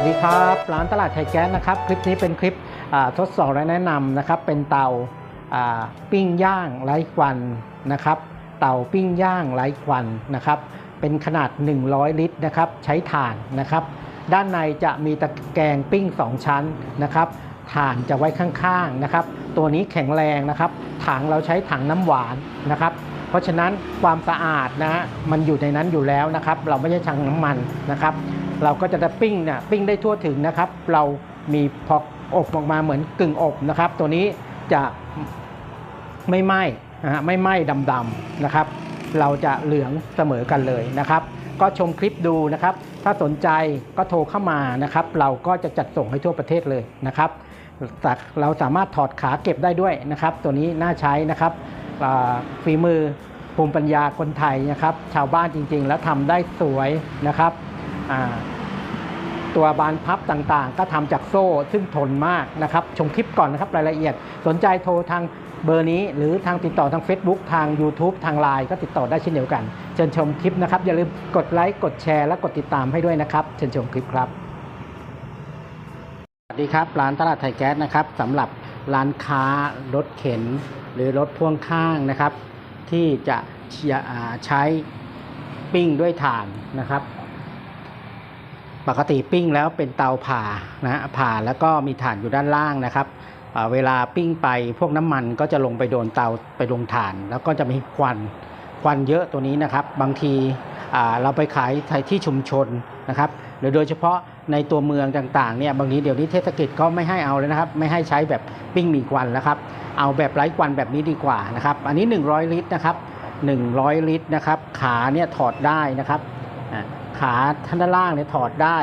วัสดีครับ ร้านตลาดไทยแก๊สนะครับ คลิปนี้เป็นคลิปทดสอบและแนะนำนะครับ เป็นเตาปิ้งย่างไร้ควันนะครับ เตาปิ้งย่างไร้ควันนะครับ เป็นขนาด 100 ลิตรนะครับ ใช้ถ่านนะครับ ด้านในจะมีตะแกรงปิ้ง 2 ชั้นนะครับถ่านจะไว้ข้างๆนะครับ ตัวนี้แข็งแรงนะครับ ถังเราใช้ถังน้ำหวานนะครับ เพราะฉะนั้นความสะอาดนะมันอยู่ในนั้นอยู่แล้วนะครับ เราไม่ใช่ถังน้ำมันนะครับ เราก็จะได้ปิ้งเนี่ยปิ้งได้ทั่วถึงนะครับ เรามีพออบออกมาเหมือนกึ่งอบนะครับ ตัวนี้จะไม่ไหม้นะฮะไม่ไหม้ดำๆนะครับ เราจะเหลืองเสมอกันเลยนะครับ ก็ชมคลิปดูนะครับ ถ้าสนใจก็โทรเข้ามานะครับ เราก็จะจัดส่งให้ทั่วประเทศเลยนะครับเราสามารถถอดขาเก็บได้ด้วยนะครับ ตัวนี้น่าใช้นะครับฝีมือภูมิปัญญาคนไทยนะครับ ชาวบ้านจริงๆ แล้วทำได้สวยนะครับ ตัวบานพับต่างๆ ก็ทำจากโซ่ซึ่งทนมากนะครับ ชมคลิปก่อนนะครับรายละเอียด สนใจโทรทางเบอร์นี้ หรือทางติดต่อทาง Facebook ทาง YouTube ทาง Line ก็ติดต่อได้เช่นเดียวกัน เชิญชมคลิปนะครับ อย่าลืมกดไลค์ กดแชร์ และกดติดตามให้ด้วยนะครับ เชิญชมคลิปครับ สวัสดีครับ ร้านตลาดไทยแก๊สนะครับสำหรับร้านค้ารถเข็น หรือรถพ่วงข้างนะครับ ที่จะใช้ปิ้งด้วยถ่านนะครับ ปกติปิ้งแล้วเป็นเตาผ่านะฮะผ่าแล้วก็มีถ่านอยู่ด้านล่างนะครับเวลาปิ้งไปพวกน้ำมันก็จะลงไปโดนเตาไปลงถ่าน แล้วก็จะมีควันควันเยอะตัวนี้นะครับ บางทีเราไปขายที่ชุมชนนะครับหรือโดยเฉพาะในตัวเมืองต่างๆเนี่ยบางทีเดี๋ยวนี้เทศกิจก็ไม่ให้เอาเลยนะครับ ไม่ให้ใช้แบบปิ้งมีควันแล้วครับ เอาแบบไร้ควันแบบนี้ดีกว่านะครับ อันนี้ 100 ลิตรนะครับ100 ลิตรนะครับ ขาเนี่ยถอดได้นะครับ ขาท่านล่างเนี่ยถอดได้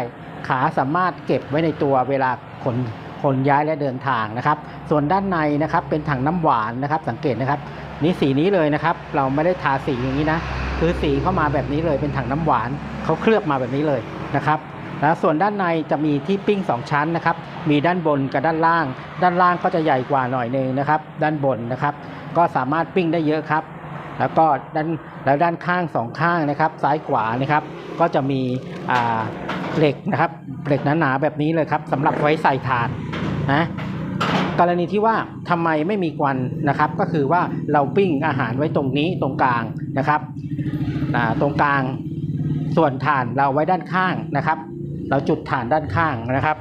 ขาสามารถเก็บไว้ในตัวเวลาขนขนย้ายและเดินทางนะครับ ส่วนด้านในนะครับเป็นถังน้ำหวานนะครับ สังเกตนะครับ นี่สีนี้เลยนะครับ เราไม่ได้ทาสีอย่างนี้นะคือสีเข้ามาแบบนี้เลยเป็นถังน้ำหวานเขาเคลือบมาแบบนี้เลยนะครับแล้วส่วนด้านในจะมีที่ปิ้ง 2 ชั้นนะครับ มีด้านบนกับด้านล่าง ด้านล่างก็จะใหญ่กว่าหน่อยนึงนะครับ ด้านบนนะครับ ก็สามารถปิ้งได้เยอะครับ แล้วก็ด้านแล้วด้านข้างสองข้างนะครับ ซ้ายขวานะครับ ก็จะมีเหล็กนะครับเหล็กหนาๆแบบนี้เลยครับสำหรับไว้ใส่ถ่านนะกรณีที่ว่าทำไมไม่มีควันนะครับ ก็คือว่าเราปิ้งอาหารไว้ตรงนี้ตรงกลางนะครับตรงกลางส่วนถ่านเราไว้ด้านข้างนะครับ เราจุดถ่านด้านข้างนะครับ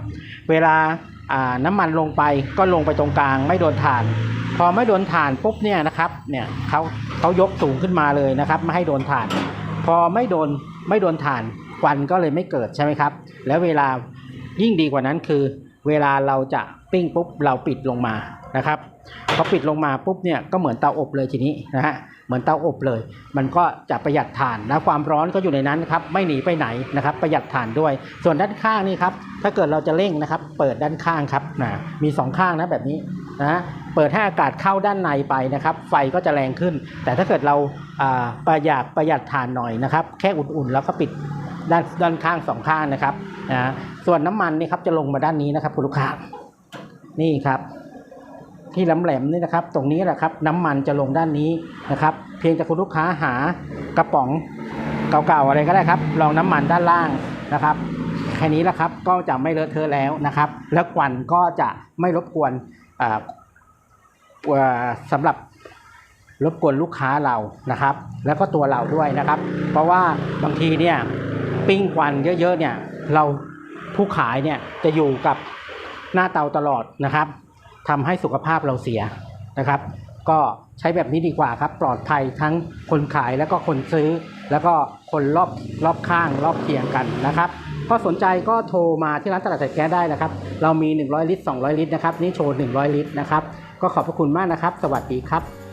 เวลาน้ำมันลงไปก็ลงไปตรงกลาง ไม่โดนถ่าน พอไม่โดนถ่านปุ๊บเนี่ยนะครับเนี่ยเขาเขายกสูงขึ้นมาเลยนะครับ ไม่ให้โดนถ่าน พอไม่โดน ไม่โดนถ่านควันก็เลยไม่เกิดใช่ไหมครับ แล้วเวลายิ่งดีกว่านั้นคือ เวลาเราจะปิ้งปุ๊บเราปิดลงมานะครับพอปิดลงมาปุ๊บเนี่ยก็เหมือนเตาอบเลยทีนี้นะฮะเหมือนเตาอบเลย มันก็จะประหยัดถ่านแล้วความร้อนก็อยู่ในนั้นครับไม่หนีไปไหนนะครับประหยัดถ่านด้วย ส่วนด้านข้างนี่ครับถ้าเกิดเราจะเร่งนะครับ เปิดด้านข้างครับนะมีสองข้างนะแบบนี้ นะเปิดให้อากาศเข้าด้านในไปนะครับ ไฟก็จะแรงขึ้น แต่ถ้าเกิดเราประหยัดประหยัดถ่านหน่อยนะครับ แค่อุ่นๆแล้วก็ปิดด้านด้านข้างสองข้างนะครับนะส่วนน้ำมันนี่ครับจะลงมาด้านนี้นะครับคุณลูกค้านี่ครับ ที่แหลมนี่นะครับ ตรงนี้แหละครับ น้ำมันจะลงด้านนี้นะครับ เพียงแต่คุณลูกค้าหากระป๋องเก่าๆอะไรก็ได้ครับรองน้ำมันด้านล่างนะครับแค่นี้แหละครับก็จะไม่เลอะเทอะแล้วนะครับ แล้วควันก็จะไม่รบกวน สำหรับรบกวนลูกค้าเรานะครับ แล้วก็ตัวเราด้วยนะครับ เพราะว่าบางทีเนี่ยปิ้งควันเยอะๆเนี่ยเราผู้ขายเนี่ยจะอยู่กับหน้าเตาตลอดนะครับทำให้สุขภาพเราเสียนะครับ ก็ใช้แบบนี้ดีกว่าครับ ปลอดภัยทั้งคนขายแล้วก็คนซื้อ แล้วก็คนรอบรอบข้างรอบเคียงกันนะครับ ก็สนใจก็โทรมาที่ร้านตลาดใสแก๊สได้นะครับ เรามี 100 ลิตร 200 ลิตรนะครับ นี่โชว์ 100 ลิตรนะครับ ก็ขอบพระคุณมากนะครับ สวัสดีครับ